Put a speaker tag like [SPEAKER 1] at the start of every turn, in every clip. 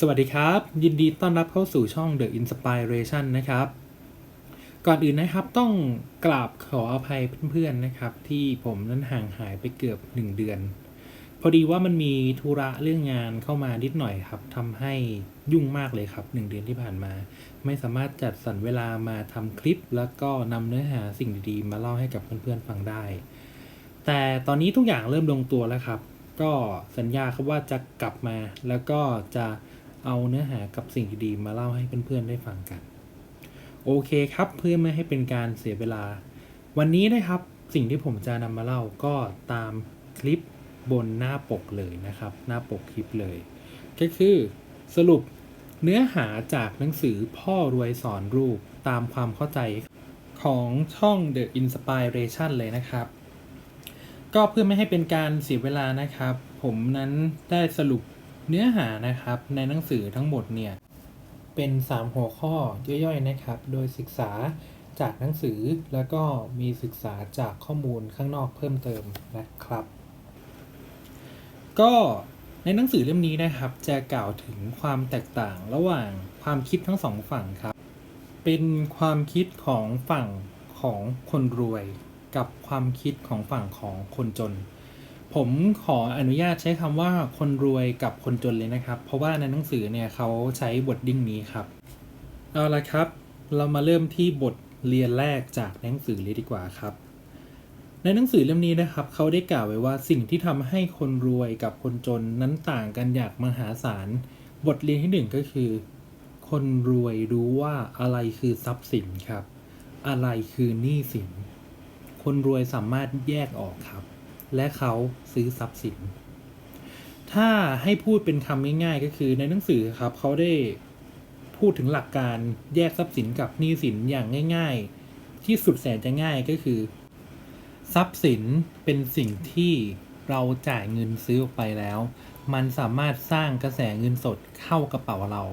[SPEAKER 1] สวัสดีครับ ยินดีต้อนรับเข้าสู่ช่อง The Inspiration นะครับ ก่อนอื่นนะครับต้องกราบขออภัยเพื่อนๆนะครับ ที่ผมนั้นห่างหายไปเกือบ 1 เดือน พอดีว่ามันมีธุระเรื่องงานเข้ามานิดหน่อยครับทำให้ยุ่งมากเลยครับ 1 เดือนที่ผ่านมา ไม่สามารถจัดสรรเวลามาทำคลิป แล้วก็นำเนื้อหาสิ่งดีๆ มาเล่าให้กับเพื่อนๆฟังได้ แต่ตอนนี้ทุกอย่างเริ่มลงตัวแล้วครับ ก็สัญญาครับว่าจะกลับมาแล้วก็จะ เอาเนื้อหากับสิ่งดีๆมาเล่าให้เพื่อนๆได้ฟังกัน โอเคครับเพื่อไม่ให้เป็นการเสียเวลา วันนี้นะครับสิ่งที่ผมจะนำมาเล่าก็ตามคลิปบนหน้าปกเลยนะครับ หน้าปกคลิปเลย ก็คือสรุปเนื้อหาจากหนังสือพ่อรวยสอนรูปตามความเข้าใจของช่อง The Inspiration เลยนะครับ ก็เพื่อไม่ให้เป็นการเสียเวลานะครับ ผมนั้นได้สรุป เนื้อหานะครับในหนังสือทั้งหมดเนี่ยเป็น 3 หัวข้อย่อยๆนะครับ โดยศึกษาจากหนังสือแล้วก็มีศึกษาจากข้อมูลข้างนอกเพิ่มเติมนะครับ ก็ในหนังสือเล่มนี้นะครับ จะกล่าวถึงความแตกต่างระหว่างความคิดทั้งสองฝั่งครับ เป็นความคิดของฝั่งของคนรวย กับความคิดของฝั่งของคนจน ผมขออนุญาตใช้คำว่าคนรวยกับคนจนเลยนะครับ เพราะว่าในหนังสือเนี่ยเขาใช้บทดิ้งนี้ครับ เอาละครับ เรามาเริ่มที่บทเรียนแรกจากหนังสือเลยดีกว่าครับ ในหนังสือเล่มนี้นะครับเขาได้กล่าวไว้ว่าสิ่งที่ทำให้คนรวยกับคนจนนั้นต่างกันอย่างมหาศาล บทเรียนที่หนึ่งก็คือ คนรวยรู้ว่าอะไรคือทรัพย์สินครับ อะไรคือหนี้สิน คนรวยสามารถแยกออกครับ และเขาซื้อทรัพย์สิน ถ้าให้พูดเป็นคำง่ายๆก็คือในหนังสือครับเขาได้พูดถึงหลักการแยกทรัพย์สินกับหนี้สินอย่างง่าย ๆ ที่สุดแสนจะง่ายก็คือ ทรัพย์สินเป็นสิ่งที่เราจ่ายเงินซื้อออกไปแล้ว มันสามารถสร้างกระแสเงินสดเข้ากระเป๋าเรา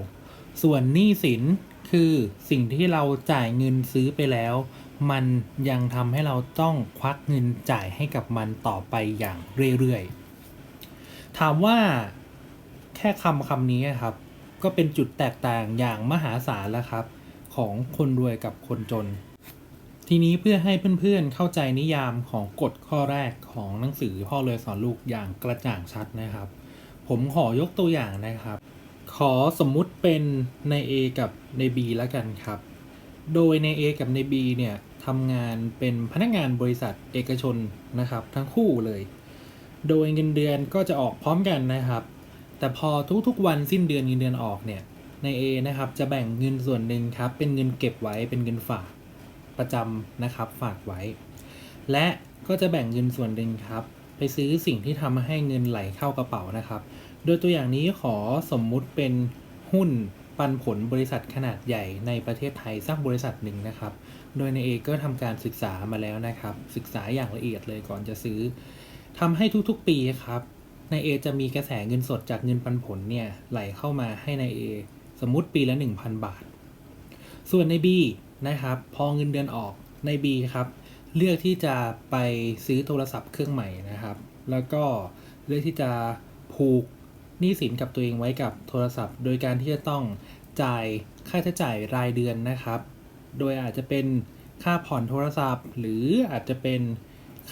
[SPEAKER 1] ส่วนหนี้สินคือสิ่งที่เราจ่ายเงินซื้อไปแล้ว มันยังทำให้เราต้องควักเงินจ่ายให้กับมันต่อไปอย่างเรื่อยๆ ถามว่าแค่คำคำนี้ครับ ก็เป็นจุดแตกต่างอย่างมหาศาลแล้วครับ ของคนรวยกับคนจน ทีนี้เพื่อให้เพื่อนๆเข้าใจนิยามของกฎข้อแรกของหนังสือพ่อรวยสอนลูกอย่างกระจ่างชัดนะครับ ผมขอยกตัวอย่างนะครับ ขอสมมุติเป็นใน A กับใน B แล้วกันครับ โดยใน A กับใน B เนี่ย ทำงานเป็นพนักงานบริษัทเอกชนนะครับ ทั้งคู่เลย โดยเงินเดือนก็จะออกพร้อมกันนะครับ แต่พอทุกๆวันสิ้นเดือนเงินเดือนออกเนี่ยใน A นะครับจะแบ่งเงินส่วนหนึ่งครับ เป็นเงินเก็บไว้เป็นเงินฝากประจำนะครับฝากไว้ และก็จะแบ่งเงินส่วนหนึ่งครับ ไปซื้อสิ่งที่ทำให้เงินไหลเข้ากระเป๋านะครับ โดยตัวอย่างนี้ขอสมมุติเป็นหุ้นปันผลบริษัทขนาดใหญ่ในประเทศไทยสักบริษัทหนึ่งนะครับ โดยในเอก็ทำการศึกษามาแล้วนะครับ ศึกษาอย่างละเอียดเลยก่อนจะซื้อทำให้ทุกๆปีครับในเอจะมีกระแสเงินสดจากเงินปันผลเนี่ยไหลเข้ามาให้ในเอสมมุติปีละ 1,000 บาท ส่วนใน B นะครับ พอเงินเดือนออกใน B ครับ เลือกที่จะไปซื้อโทรศัพท์เครื่องใหม่นะครับ แล้วก็เลือกที่จะผูกหนี้สินกับตัวเองไว้กับโทรศัพท์ โดยการที่จะต้องจ่ายค่าใช้จ่ายรายเดือนนะครับ โดยอาจจะเป็นค่าผ่อนโทรศัพท์ หรืออาจจะเป็น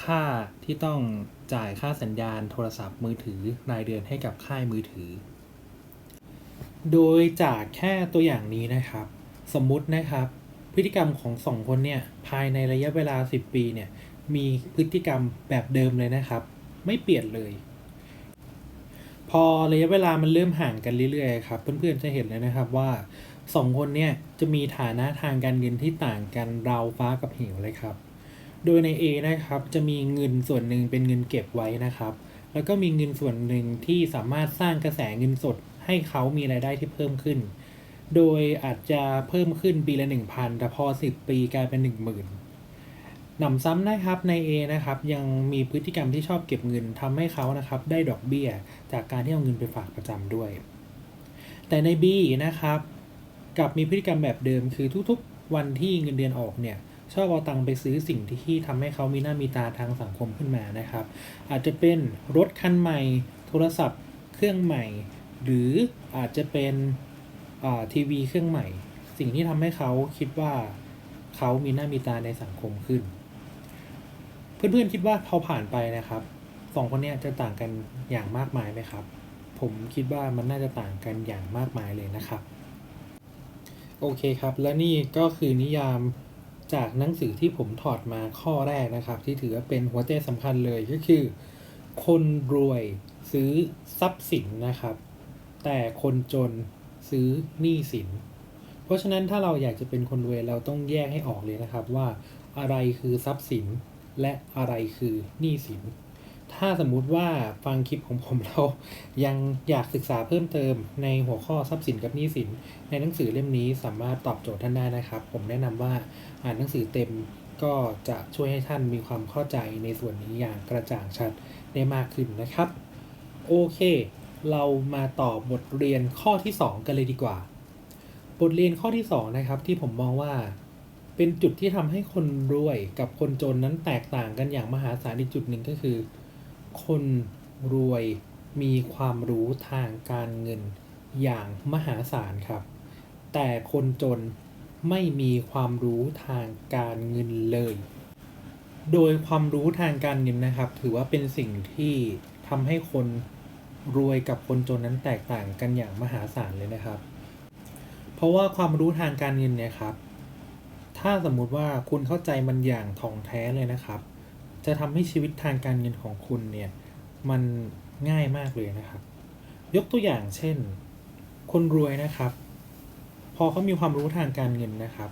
[SPEAKER 1] ค่าที่ต้องจ่ายค่าสัญญาณโทรศัพท์มือถือรายเดือนให้กับค่ายมือถือ โดยจากแค่ตัวอย่างนี้นะครับ สมมุตินะครับ พฤติกรรมของสองคนเนี่ยภายในระยะเวลา 10 ปีเนี่ยมีพฤติกรรมแบบเดิมเลยนะครับ ไม่เปลี่ยนเลย พอระยะเวลามันเริ่มห่างกันเรื่อยๆครับ เพื่อนๆจะเห็นเลยนะครับว่า สองคนเนี่ยจะมีฐานะทางการเงินที่ต่างกันราวฟ้ากับเหวเลยครับ โดยใน A นะครับจะมีเงินส่วนหนึ่งเป็นเงินเก็บไว้นะครับ แล้วก็มีเงินส่วนหนึ่งที่สามารถสร้างกระแสเงินสด ให้เขามีรายได้ที่เพิ่มขึ้น โดยอาจจะเพิ่มขึ้นปีละ 1,000 แต่พอ 10 ปีกลายเป็น 10,000หนำซ้ำนะครับใน A นะครับยังมีพฤติกรรมที่ชอบเก็บเงินทำให้เขานะครับได้ดอกเบี้ย จากการที่เอาเงินไปฝากประจำด้วย แต่ใน B นะครับ กลับมีพฤติกรรมแบบเดิม คือทุกๆ วันที่เงินเดือนออกเนี่ยชอบเอาตังค์ไปซื้อสิ่งที่ทำให้เขามีหน้ามีตาทางสังคมขึ้นมานะครับ อาจจะเป็นรถคันใหม่ โทรศัพท์เครื่องใหม่ หรืออาจจะเป็นอ่าทีวีเครื่องใหม่ สิ่งที่ทำให้เขาคิดว่าเขามีหน้ามีตาในสังคมขึ้น เพื่อนๆคิดว่าพอผ่านไปนะครับสองคนนี้จะต่างกันอย่างมากมายไหมครับ ผมคิดว่ามันน่าจะต่างกันอย่างมากมายเลยนะครับ โอเคครับ และนี่ก็คือนิยามจากหนังสือที่ผมถอดมาข้อแรกนะครับ ที่ถือว่าเป็นหัวใจสำคัญเลยก็คือ คนรวยซื้อทรัพย์สินนะครับ แต่คนจนซื้อหนี้สิน เพราะฉะนั้นถ้าเราอยากจะเป็นคนรวยเราต้องแยกให้ออกเลยนะครับว่าอะไรคือทรัพย์สินและอะไรคือหนี้สิน ถ้าสมมุติว่าฟังคลิปของผมเรายังอยากศึกษาเพิ่มเติมในหัวข้อทรัพย์สินกับหนี้สิน ในหนังสือเล่มนี้สามารถตอบโจทย์ท่านได้นะครับ ผมแนะนำว่าอ่านหนังสือเต็มก็จะช่วยให้ท่านมีความเข้าใจในส่วนนี้อย่างกระจ่างชัดได้มากขึ้นนะครับ โอเค เรามาต่อบทเรียนข้อที่ 2 กันเลยดีกว่า บทเรียนข้อที่ 2 นะครับที่ผมมองว่าเป็นจุดที่ทำให้คนรวยกับคนจนนั้นแตกต่างกันอย่างมหาศาลอีกจุดหนึ่งก็คือ คนรวยมีความรู้ทางการเงินอย่างมหาศาลครับ แต่คนจนไม่มีความรู้ทางการเงินเลย โดยความรู้ทางการเงินนะครับ ถือว่าเป็นสิ่งที่ทำให้คนรวยกับคนจนนั้นแตกต่างกันอย่างมหาศาลเลยนะครับ เพราะว่าความรู้ทางการเงินเนี่ยครับ ถ้าสมมุติว่าคุณเข้าใจมันอย่างถ่องแท้เลยนะครับ จะทำให้ชีวิตทางการเงินของคุณเนี่ยมันง่ายมากเลยนะครับ ยกตัวอย่างเช่น คนรวยนะครับ พอเขามีความรู้ทางการเงินนะครับ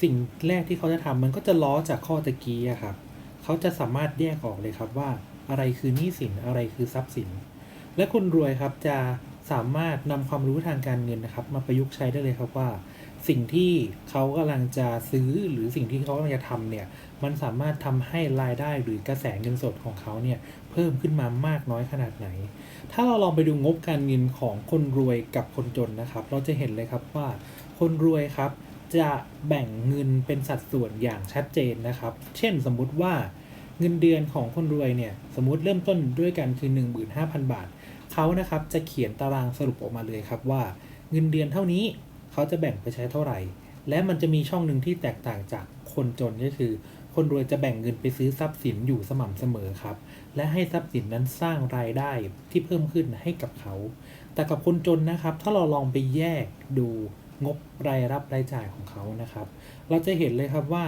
[SPEAKER 1] สิ่งแรกที่เขาจะทำมันก็จะล้อจากข้อตะกี้ครับเขาจะสามารถแยกออกเลยครับว่าอะไรคือหนี้สินอะไรคือทรัพย์สิน และคนรวยครับจะสามารถนำความรู้ทางการเงินนะครับ มาประยุกต์ใช้ได้เลยครับว่า สิ่งที่เขากำลังจะซื้อหรือสิ่งที่เขากำลังจะทำเนี่ย มันสามารถทำให้รายได้หรือกระแสเงินสดของเขาเนี่ยเพิ่มขึ้นมามากน้อยขนาดไหน ถ้าเราลองไปดูงบการเงินของคนรวยกับคนจนนะครับ เราจะเห็นเลยครับว่าคนรวยครับ จะแบ่งเงินเป็นสัดส่วนอย่างชัดเจนนะครับ เช่นสมมุติว่าเงินเดือนของคนรวยเนี่ยสมมุติเริ่มต้นด้วยกันคือ 15,000 บาท เขานะครับจะเขียนตารางสรุปออกมาเลยครับว่า เงินเดือนเท่านี้ เขาจะแบ่งไปใช้เท่าไหร่ และมันจะมีช่องหนึ่งที่แตกต่างจากคนจนก็คือ คนรวยจะแบ่งเงินไปซื้อทรัพย์สินอยู่สม่ำเสมอครับ และให้ทรัพย์สินนั้นสร้างรายได้ที่เพิ่มขึ้นให้กับเขา แต่กับคนจนนะครับ ถ้าเราลองไปแยกดูงบรายรับรายจ่ายของเขานะครับ เราจะเห็นเลยครับว่า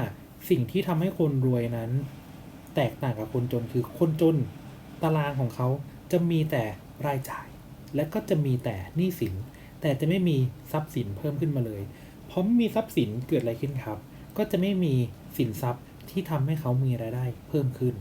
[SPEAKER 1] สิ่งที่ทำให้คนรวยนั้น แตกต่างกับคนจนคือคนจนตารางของเขาจะมีแต่รายจ่าย และก็จะมีแต่หนี้สิน แต่จะไม่มีทรัพย์สินเพิ่มขึ้นมาเลย เพราะไม่มีทรัพย์สินเกิดอะไรขึ้นครับ ก็จะไม่มีสินทรัพย์ที่ทำให้เขามีรายได้เพิ่มขึ้น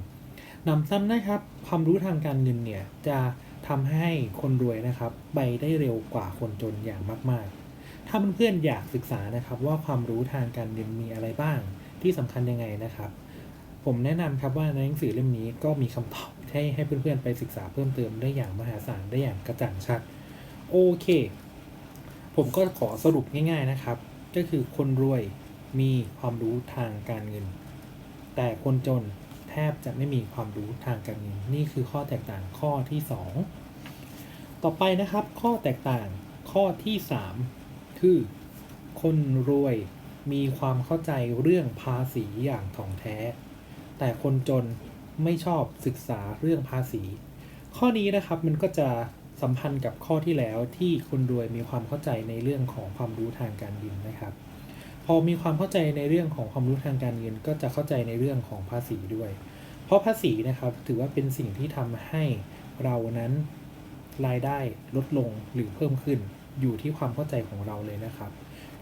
[SPEAKER 1] นำซ้ำนะครับ ความรู้ทางการเงินเนี่ยจะทำให้คนรวยนะครับไปได้เร็วกว่าคนจนอย่างมาก ๆ ถ้าเพื่อนๆอยากศึกษานะครับว่าความรู้ทางการเงินมีอะไรบ้าง ที่สำคัญยังไงนะครับ ผมแนะนำครับว่าในหนังสือเล่มนี้ก็มีคำตอบให้ให้เพื่อนๆไปศึกษาเพิ่มเติมได้อย่างมหาศาลได้อย่างกระจ่างชัด โอเค ผมก็ขอสรุปง่าย ๆนะครับ ก็คือคนรวยมีความรู้ทางการเงิน แต่คนจนแทบจะไม่มีความรู้ทางการเงิน นี่คือข้อแตกต่างข้อที่ 2 ต่อไปนะครับ ข้อแตกต่างข้อที่ 3 คือ คนรวยมีความเข้าใจเรื่องภาษีอย่างถ่องแท้ แต่คนจนไม่ชอบศึกษาเรื่องภาษี ข้อนี้นะครับมันก็จะ สัมพันธ์กับข้อที่แล้วที่คนรวยมีความเข้าใจในเรื่องของความรู้ทางการเงินนะครับ พอมีความเข้าใจในเรื่องของความรู้ทางการเงิน ก็จะเข้าใจในเรื่องของภาษีด้วย เพราะภาษีนะครับถือว่าเป็นสิ่งที่ทำให้เรานั้นรายได้ลดลงหรือเพิ่มขึ้น อยู่ที่ความเข้าใจของเราเลยนะครับ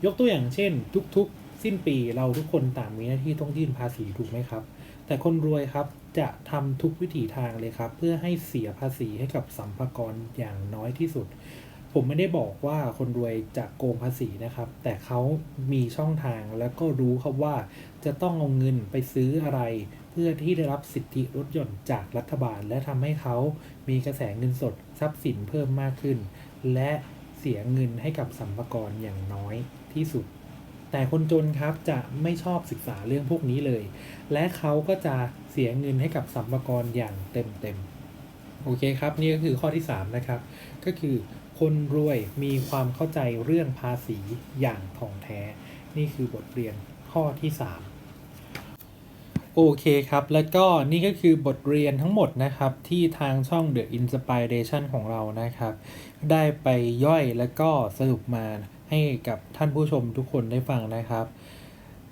[SPEAKER 1] ยกตัวอย่างเช่น ทุกๆ สิ้นปีเราทุกคนต่างมีหน้าที่ต้องยื่นภาษีถูกไหมครับ แต่คนรวยครับจะทำทุกวิถีทางเลยครับ เพื่อให้เสียภาษีให้กับสัมภากรอย่างน้อยที่สุด ผมไม่ได้บอกว่าคนรวยจะโกงภาษีนะครับ แต่เขามีช่องทางแล้วก็รู้ครับว่าจะต้องเอาเงินไปซื้ออะไร เพื่อที่ได้รับสิทธิลดหย่อนจากรัฐบาล และทำให้เขามีกระแสเงินสดทรัพย์สินเพิ่มมากขึ้น และเสียเงินให้กับสัมภากรอย่างน้อยที่สุด แต่คนจนครับจะไม่ชอบศึกษาเรื่องพวกนี้เลย และเขาก็จะเสียเงินให้กับสัมภากรอย่างเต็มๆ โอเคครับ นี่ก็คือข้อที่ 3 นะครับ ก็คือคนรวยมีความเข้าใจเรื่องภาษีอย่างถ่องแท้ นี่คือบทเรียนข้อที่ 3โอเคครับ แล้วก็นี่ก็คือบทเรียนทั้งหมดนะครับ ที่ทางช่อง The Inspiration ของเรานะครับ ได้ไปย่อยแล้วก็สรุปมา ให้กับท่านผู้ชมทุกคนได้ฟังนะครับ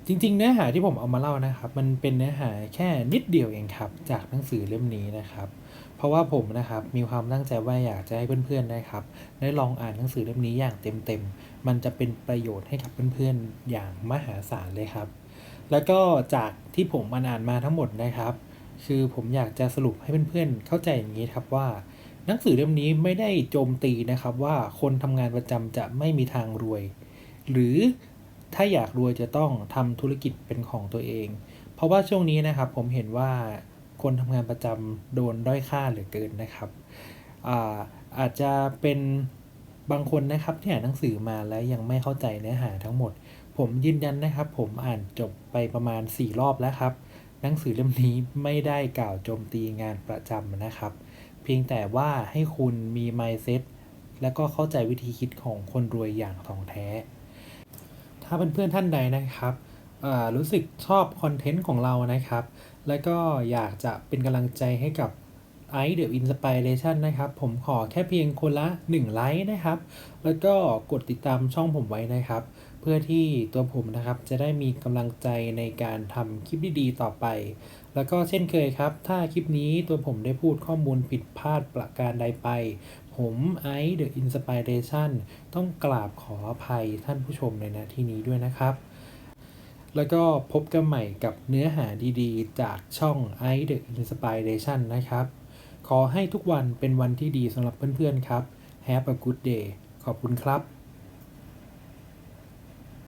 [SPEAKER 1] จริงๆ เนื้อหาที่ผมเอามาเล่านะครับ มันเป็นเนื้อหาแค่นิดเดียวเองครับ จากหนังสือเล่มนี้นะครับ เพราะว่าผมนะครับมีความตั้งใจว่าอยากจะให้เพื่อนๆนะครับ ได้ลองอ่านหนังสือเล่มนี้อย่างเต็มๆ มันจะเป็นประโยชน์ให้กับเพื่อนๆอย่างมหาศาลเลยครับ แล้วก็จากที่ผมอ่านมาทั้งหมดนะครับ คือผมอยากจะสรุปให้เพื่อนๆเข้าใจอย่างนี้ครับว่า หนังสือเล่มนี้ไม่ได้โจมตีนะครับว่าคนทำงานประจำจะไม่มีทางรวย หรือถ้าอยากรวยจะต้องทำธุรกิจเป็นของตัวเอง เพราะว่าช่วงนี้นะครับผมเห็นว่าคนทำงานประจำโดนด้อยค่าเหลือเกินนะครับอาอาจจะเป็นบางคนนะครับที่อ่านหนังสือมาแล้วยังไม่เข้าใจเนื้อหาทั้งหมด ผมยืนยันนะครับ ผมอ่านจบไปประมาณ 4 รอบแล้วครับ หนังสือเล่มนี้ไม่ได้กล่าวโจมตีงานประจำนะครับ เพียงแต่ว่าให้คุณมี mindset แล้วก็เข้าใจวิธีคิดของคนรวยอย่างถ่องแท้ ถ้าเพื่อนๆท่านใดนะครับรู้สึกชอบคอนเทนต์ของเรานะครับ แล้วก็อยากจะเป็นกำลังใจให้กับ i The Inspiration นะครับ ผมขอแค่เพียงคนละ 1 ไลค์นะครับ แล้วก็กดติดตามช่องผมไว้นะครับ เพื่อที่ตัวผมนะครับจะได้มีกำลังใจในการทำคลิปดีๆต่อไป แล้วก็เช่นเคยครับ ถ้าคลิปนี้ตัวผมได้พูดข้อมูลผิดพลาดประการใดไป ผมไอซ์ The Inspiration ต้องกราบขออภัยท่านผู้ชมในนาที่นี้ด้วยนะครับ แล้วก็พบกันใหม่กับเนื้อหาดีๆ จากช่อง i The Inspiration นะครับ ขอให้ทุกวันเป็นวันที่ดีสำหรับเพื่อนๆครับ Have a good day ขอบคุณครับ